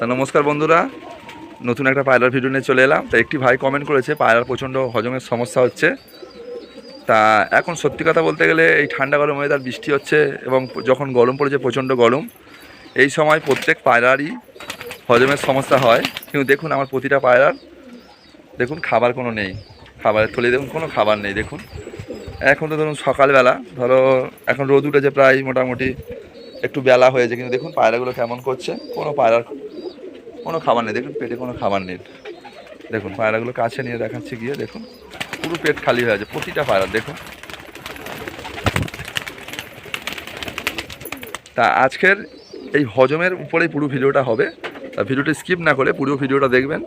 তা নমস্কার বন্ধুরা। নতুন একটা পায়রার ভিডিও নিয়ে চলে এলাম। তা একটি ভাই কমেন্ট করেছে, পায়রার প্রচণ্ড হজমের সমস্যা হচ্ছে। তা এখন সত্যি কথা বলতে গেলে এই ঠান্ডা গরম ওয়েদার বৃষ্টি হচ্ছে এবং যখন গরম পড়েছে, প্রচণ্ড গরম, এই সময় প্রত্যেক পায়রারই হজমের সমস্যা হয়। কিন্তু দেখুন আমার প্রতিটা পায়রার, দেখুন খাবার কোনো নেই। খাবারের থলি, দেখুন কোনো খাবার নেই, দেখুন। এখন তো ধরুন সকালবেলা, ধরো এখন রোদ উঠেছে প্রায় মোটামুটি একটু বেলা হয়েছে, কিন্তু দেখুন পায়রাগুলো কেমন করছে। কোনো পায়রার কোনো খাবার নেই। দেখুন, পেটে কোনো খাবার নেই। দেখুন, পায়রাগুলো কাছে নিয়ে দেখাচ্ছি গিয়ে, দেখুন। পুরো পেট খালি হয়ে আছে, প্রতিটা পায়রা, দেখুন। তা আজকের এই হজমের উপরেই পুরো ভিডিওটা হবে। তা ভিডিওটা স্কিপ না করে পুরো ভিডিওটা দেখবেন।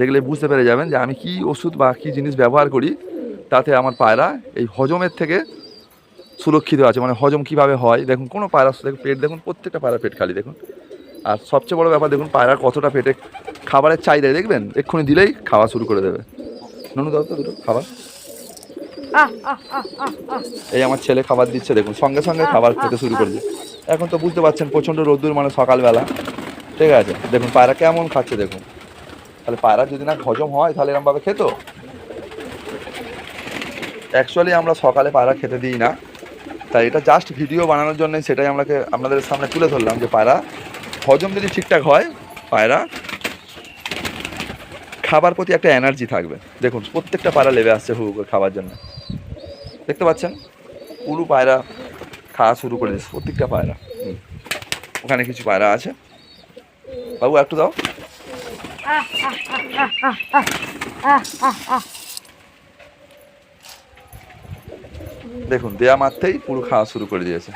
দেখলে বুঝতে পেরে যাবেন যে আমি কি ওষুধ বা কী জিনিস ব্যবহার করি, তাতে আমার পায়রা এই হজমের থেকে সুরক্ষিত আছে। মানে হজম কীভাবে হয়? দেখুন, কোনো পায়রা পেট, দেখুন, প্রত্যেকটা পায়রা পেট খালি, দেখুন। আর সবচেয়ে বড় ব্যাপার দেখুন পায়রা কতটা পেটে খাবারের চাহিদা দেখবেন? এক্ষুনি দিলেই খাওয়া শুরু করে দেবে। ননু দাও তো দুটো খাবার? এই আমার ছেলে খাবার দিচ্ছে দেখুন সঙ্গে সঙ্গে খাবার খেতে শুরু করে দিচ্ছে এখন তো বুঝতে পারছেন প্রচণ্ড রোদ্দুর মানে সকালবেলা। ঠিক আছে? দেখুন পায়রা কেমন খাচ্ছে দেখুন। তাহলে পায়রা যদি না হজম হয় তাহলে এরমভাবে খেত? অ্যাকচুয়ালি আমরা সকালে পায়রা খেতে দিই না। তাই এটা জাস্ট ভিডিও বানানোর জন্য সেটাই আমাকে আপনাদের সামনে তুলে ধরলাম যে পায়রা হজম যদি ঠিকঠাক হয়, পায়রা, খাবার প্রতি একটা এনার্জি থাকবে। দেখুন, প্রত্যেকটা পায়রা লেবে আসছে হু খাবার জন্য। দেখতে পাচ্ছেন? পুরো পায়রা খাওয়া শুরু করে দিচ্ছে প্রত্যেকটা পায়রা। ওখানে কিছু পায়রা আছে। বাবু, একটু দাও। দেখুন, দেয়া মাত্রেই পুরো খাওয়া শুরু করে দিয়েছে।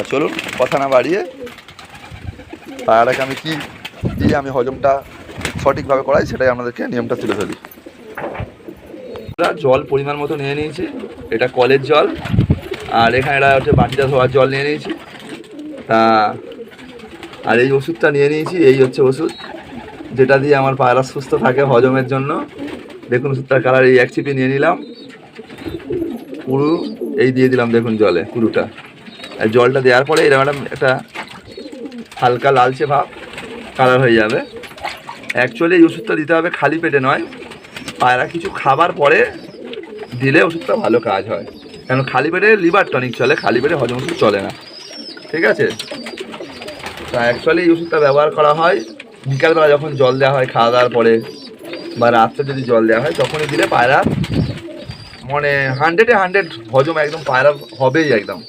তা চলুন, কথা না বাড়িয়ে পায়রাটাকে আমি কি দিয়ে আমি হজমটা সঠিকভাবে করাই, সেটাই আপনাদেরকে নিয়মটা তুলে ধরি। জল পরিমাণ মতো নিয়ে নিয়েছি, এটা কলের জল, আর এখানে এটা হচ্ছে বাটিটা ধোয়ার জল নিয়ে নিয়েছি। তা, আর এই ওষুধটা নিয়ে নিয়েছি, এই হচ্ছে ওষুধ, যেটা দিয়ে আমার পায়রা সুস্থ থাকে হজমের জন্য। দেখুন, ওষুধটার কালার এই এক চিপি নিয়ে নিলাম। পুরু, এই দিয়ে দিলাম, দেখুন জলে, পুরোটা। জলটা দেওয়ার পরে এরকম একটা হালকা লালচে ভাব কালার হয়ে যাবে। অ্যাকচুয়ালি এই ওষুধটা দিতে হবে খালি পেটে নয়, পায়রা কিছু খাবার পরে দিলে ওষুধটা ভালো কাজ হয়। কারণ খালি পেটে লিভার টনিক চলে, খালি পেটে হজম ওষুধ চলে না। ঠিক আছে? তা অ্যাকচুয়ালি এই ওষুধটা ব্যবহার করা হয়। বিকালবেলা যখন জল দেওয়া হয় খাওয়া দাওয়ার পরে, বা রাত্রে যদি জল দেওয়া হয়, তখনই দিলে পায়রা মানে হান্ড্রেডে হান্ড্রেড হজম একদম, পায়রা হবেই একদম।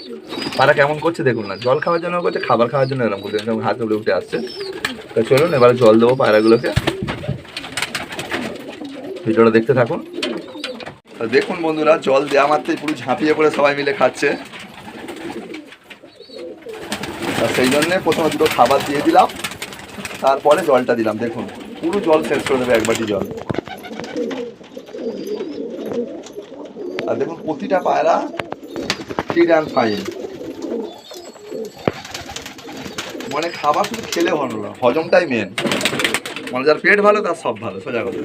পায়রা কেমন করছে দেখুন না, জল খাওয়ার জন্য করছে, খাবার খাওয়ার জন্য এরকম করছে একদম হাতে উঠে উঠে আসছে। তো চলুন, এবারে জল দেবো পায়রাগুলোকে ভিডিওটা দেখতে থাকুন। দেখুন বন্ধুরা, জল দেওয়া মাত্রই পুরো ঝাঁপিয়ে পড়ে সবাই মিলে খাচ্ছে। সেই জন্যে প্রথমে দুটো খাবার দিয়ে দিলাম, তারপরে জলটা দিলাম, দেখুন। পুরো জল শেষ করে দেবে এক বাটি জল। আর দেখুন, প্রতিটা পায়রা ফিট অ্যান্ড ফাইন মানে খাবার শুধু খেলে ভালো না, হজমটাই মেন মানে যার পেট ভালো, তার সব ভালো, সোজা কথা।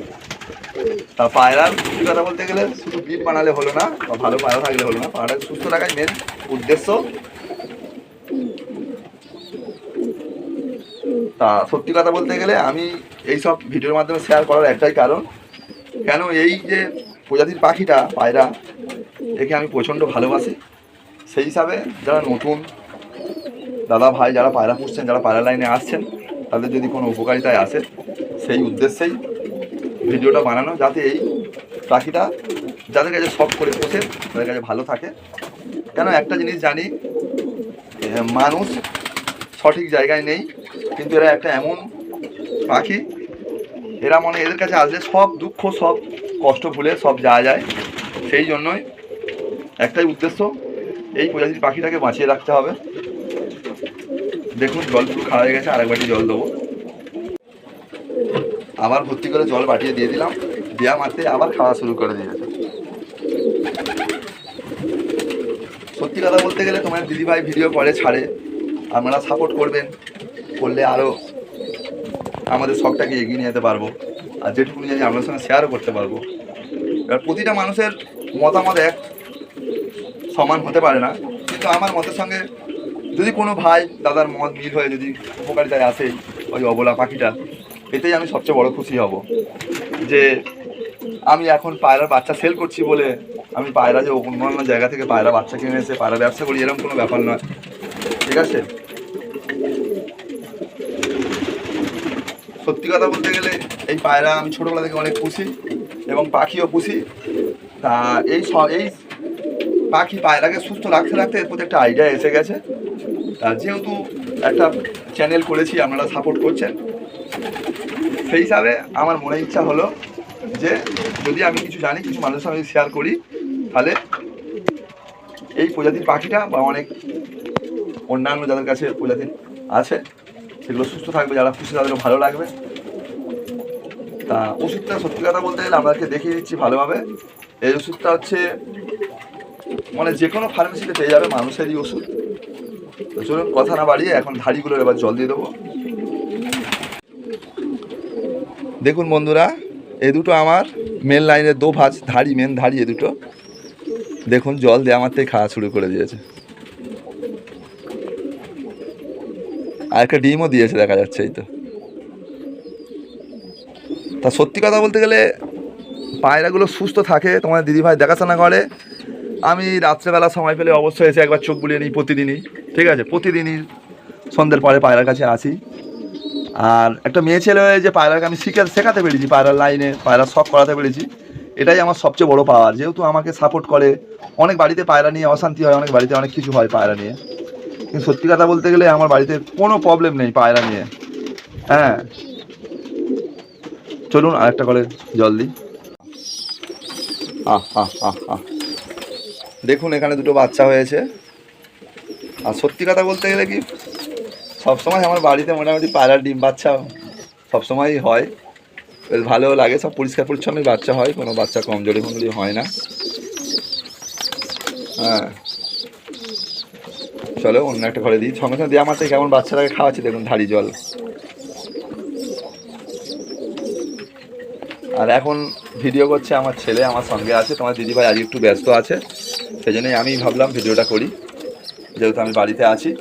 তা পায়রার সত্যি কথা বলতে গেলে, শুধু বিট বানালে হলো না, বা ভালো পায়রা থাকলে হলো না, পায়রাকে সুস্থ রাখাই মেন উদ্দেশ্য। তা সত্যি কথা বলতে গেলে, আমি এই সব ভিডিওর মাধ্যমে শেয়ার করার একটাই কারণ, কেন এই যে প্রজাতির পাখিটা, পায়রা, একে আমি প্রচণ্ড ভালোবাসি। সেই হিসাবে যারা নতুন দাদা ভাই যারা পায়রা পুষছেন, যারা পায়রা লাইনে আসছেন, তাদের যদি কোনো উপকারিতায় আসে, সেই উদ্দেশ্যেই ভিডিওটা বানানো, যাতে এই পাখিটা যাদের কাছে সব করে পোষে, তাদের কাছে ভালো থাকে। কেন একটা জিনিস জানি মানুষ সঠিক জায়গায় নেই, কিন্তু এরা একটা এমন পাখি, এরা মনে এদের কাছে আসলে সব দুঃখ, সব কষ্ট ভুলে সব যাওয়া যায়। সেই জন্যই একটাই উদ্দেশ্য, এই প্রজাতির পাখিটাকে বাঁচিয়ে রাখতে হবে। দেখুন, জল পুরো খাওয়া হয়ে গেছে, আরেক বাটি জল দেবো। আবার ভর্তি করে জল বাটিয়ে দিয়ে দিলাম দেওয়া মারতে আবার খাওয়া শুরু করে দিয়েছে সত্যি কথা বলতে গেলে তোমার দিদিভাই ভিডিও করে ছাড়ে, আপনারা সাপোর্ট করবেন, করলে আরও আমাদের শখটাকে এগিয়ে নিয়ে যেতে পারব। আর যেটুকুনি জানি আপনার সঙ্গে শেয়ারও করতে পারব। এবার প্রতিটা মানুষের মতামত এক, সমান হতে পারে না। কিন্তু আমার মতের সঙ্গে যদি কোনো ভাই দাদার মত মিল হয়ে যদি উপকারিতায় আসে ওই অবলা পাখিটা, এতেই আমি সবচেয়ে বড় খুশি হব। যে আমি এখন পায়রার বাচ্চা সেল করছি বলে আমি পায়রা যে অন্য অন্য জায়গা থেকে পায়রা বাচ্চা কিনে এসে পায়রা ব্যবসা করি, এরকম কোনো ব্যাপার নয়। ঠিক আছে? সত্যি কথা বলতে গেলে এই পায়রা আমি ছোটোবেলা থেকে অনেক পুষি এবং পাখিও পুষি। তা এই এই পাখি পায়রাকে সুস্থ রাখতে রাখতে এর প্রতি একটা আইডিয়া এসে গেছে। যেহেতু একটা চ্যানেল করেছি, আপনারা সাপোর্ট করছেন। সেই হিসাবে আমার মনে ইচ্ছা হলো যে, যদি আমি কিছু জানি, কিছু মানুষের সঙ্গে শেয়ার করি, তাহলে এই প্রজাতির পাখিটা বা অনেক অন্যান্য যাদের কাছে প্রজাতির আছে, সেগুলো সুস্থ থাকবে, যারা খুশি, তাদেরও ভালো লাগবে। তা ওষুধটা সত্যি কথা বলতে গেলে আপনাকে দেখিয়ে দিচ্ছি ভালোভাবে। এই ওষুধটা হচ্ছে মানে যে কোনো ফার্মেসিতে পেয়ে যাবে মানুষেরই ওষুধ। তো চলুন, কথা না বাড়িয়ে এখন ধাড়িগুলোর এবার জল দিয়ে দেবো। দেখুন বন্ধুরা, এ দুটো আমার মেন লাইনের দো ভাজ, ধাড়ি মেন ধাড়ি এ দুটো। দেখুন, জল দিয়ে আমার থেকে খাওয়া শুরু করে দিয়েছে। আর একটা ডিমও দিয়েছে, দেখা যাচ্ছে এই তো। তা সত্যি কথা বলতে গেলে পায়রাগুলো সুস্থ থাকে তোমার দিদিভাই দেখাশোনা করে। আমি রাত্রেবেলা সময় পেলে অবশ্যই এসে একবার চোখ বুলিয়ে নিই প্রতিদিনই, ঠিক আছে? প্রতিদিনই সন্ধ্যের পরে পায়রার কাছে আসি। আর একটা মেয়ে ছেলে হয়ে যে পায়রাকে আমি শিখে শেখাতে পেরেছি, পায়রার লাইনে পায়রা শখ করাতে পেরেছি, এটাই আমার সবচেয়ে বড় পাওয়ার। যেহেতু আমাকে সাপোর্ট করে, অনেক বাড়িতে পায়রা নিয়ে অশান্তি হয়, অনেক বাড়িতে অনেক কিছু হয় পায়রা নিয়ে। কিন্তু সত্যি কথা বলতে গেলে আমার বাড়িতে কোনো প্রবলেম নেই পায়রা নিয়ে। হ্যাঁ। চলুন আরেকটা করে জল দিই। আহ আহ আহ আহ। দেখুন, এখানে দুটো বাচ্চা হয়েছে। আর সত্যি কথা বলতে গেলে কি, সবসময় আমার বাড়িতে মোটামুটি পায়রার ডিম বাচ্চা সবসময়ই হয়। বেশ ভালো লাগে, সব পরিষ্কার পরিচ্ছন্নই বাচ্চা হয়, কোনো বাচ্চা কমজোরি ফমজোরি হয় না। হ্যাঁ। চলো, অন্য একটা ঘরে দিই। সঙ্গে সঙ্গে আমার থেকে কেমন বাচ্চাটাকে খাওয়াচ্ছি, দেখুন ধাড়ি জল। আর এখন ভিডিও করছে আমার ছেলে, আমার সঙ্গে আছে। তোমার দিদিভাই আজ একটু ব্যস্ত আছে। সেই জন্যই আমি ভাবলাম ভিডিওটা করি। যেহেতু আমি বাড়িতে আছি।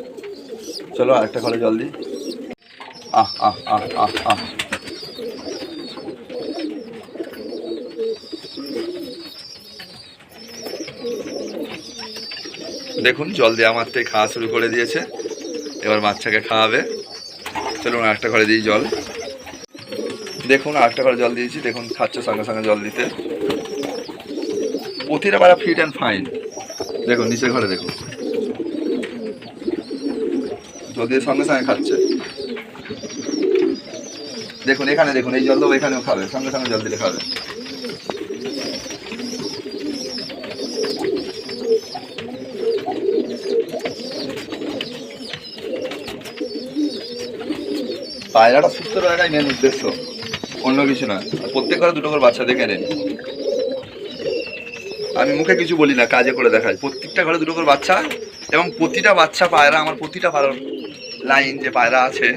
চলো আরেকটা ঘরে জল দিই। আহ আহ আহ আহ আহ। দেখুন, জল আমার থেকে খাওয়া শুরু করে দিয়েছে। এবার বাচ্চাকে খাওয়াবে। চলুন আরেকটা ঘরে দিই জল। দেখুন, আরেকটা ঘরে জল দিয়েছি। দেখুন, খাচ্ছে সঙ্গে সঙ্গে জল দিতে। পাড়া ফিট অ্যান্ড ফাইন দেখুন, নিচের ঘরে দেখুন। জল দিয়ে সঙ্গে সঙ্গে খাচ্ছে। দেখুন, এখানে দেখুন, এই জল দেবো এখানেও খাবে। সঙ্গে সঙ্গে জল দিলে খাবে। পায়রাটা সুস্থ রাখাই মেন উদ্দেশ্য। অন্য কিছু না প্রত্যেক ঘরে দুটো করে বাচ্চা দেখে নেন। আমি মুখে কিছু বলি না, কাজে করে দেখাই। প্রত্যেকটা ঘরে দুটো করে বাচ্চা, এবং প্রতিটা বাচ্চা পায়রা, আমার প্রতিটা পায়রার লাইন যে পায়রা আছে,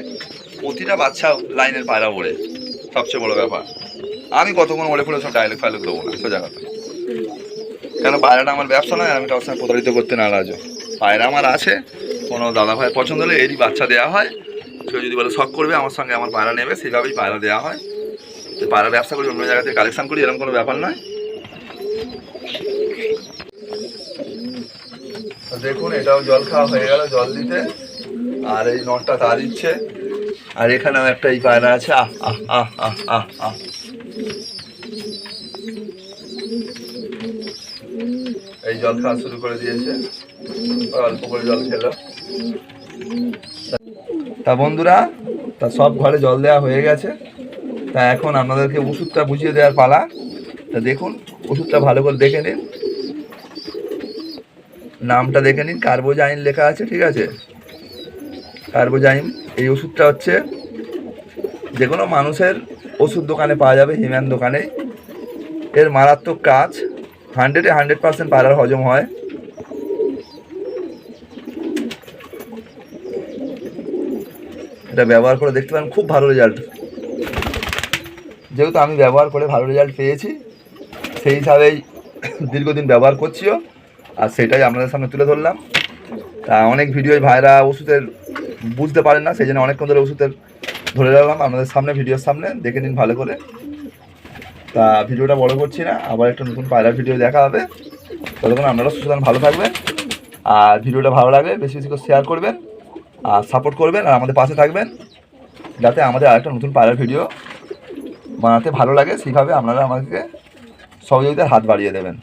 প্রতিটা বাচ্চা লাইনের পায়রা ওড়ে। সবচেয়ে বড় ব্যাপার। আমি কতক্ষণ ওড়ে ফোড়ে সব ডায়লগ ফাইলগ দেবো না, সোজা কথা। কেন পায়রাটা আমার ব্যবসা নয়, আমি তার সঙ্গে প্রতারিত করতে নারাজও পায়রা আমার আছে, কোনো দাদা ভাই পছন্দ হলে এরই বাচ্চা দেওয়া হয়। কেউ যদি বলে শখ করবে, আমার সঙ্গে আমার পায়রা নেবে সেভাবেই পায়রা দেওয়া হয়। পায়রা ব্যবসা করি, অন্য জায়গা থেকে কালেকশন করি, এরকম কোনো ব্যাপার নয়। দেখুন, এটাও জল খাওয়া হয়ে গেল, জল দিতে। আর এই নটটা তা দিচ্ছে। আর এখানেও একটা এই পায়রা আছে, আহ আহ আহ আহ আহ আহ। এই জল খাওয়া শুরু করে দিয়েছে। অল্প করে জল খেলো তা বন্ধুরা, তা সব ঘরে জল দেওয়া হয়ে গেছে। তা এখন আপনাদেরকে ওষুধটা বুঝিয়ে দেওয়ার পালা। তা দেখুন, ওষুধটা ভালো করে দেখে নিন। নামটা দেখে নিন কার্বোজাইন লেখা আছে, ঠিক আছে? কার্বোজাইন এই ওষুধটা হচ্ছে যে কোনো মানুষের ওষুধ দোকানে পাওয়া যাবে, হিম্যান দোকানে। এর মারাত্মক কাজ হান্ড্রেডে হান্ড্রেড পার্সেন্ট পাড়ার হজম হয়। এটা ব্যবহার করে দেখতে পারেন, খুব ভালো রেজাল্ট যেহেতু আমি ব্যবহার করে ভালো রেজাল্ট পেয়েছি, সেই হিসাবেই দীর্ঘদিন ব্যবহার করছিও। আর সেটাই আপনাদের সামনে তুলে ধরলাম। তা অনেক ভিডিওয় ভাইরা ওষুধের বুঝতে পারেন না, সেই জন্য অনেকক্ষণ ধরে ওষুধের ধরে রাখলাম। আপনাদের সামনে ভিডিওর সামনে, দেখে নিন ভালো করে। তা ভিডিওটা বড় করছি না, আবার একটা নতুন পায়রা ভিডিও দেখা হবে। ততক্ষণ আপনারা সুস্থ ভালো থাকবেন। আর ভিডিওটা ভালো লাগলে বেশি বেশি করে শেয়ার করবেন, আর সাপোর্ট করবেন, আর আমাদের পাশে থাকবেন, যাতে আমাদের আরেকটা নতুন পায়রার ভিডিও বানাতে ভালো লাগে। সেইভাবে আপনারা আমাদেরকে সহযোগিতার হাত বাড়িয়ে দেবেন।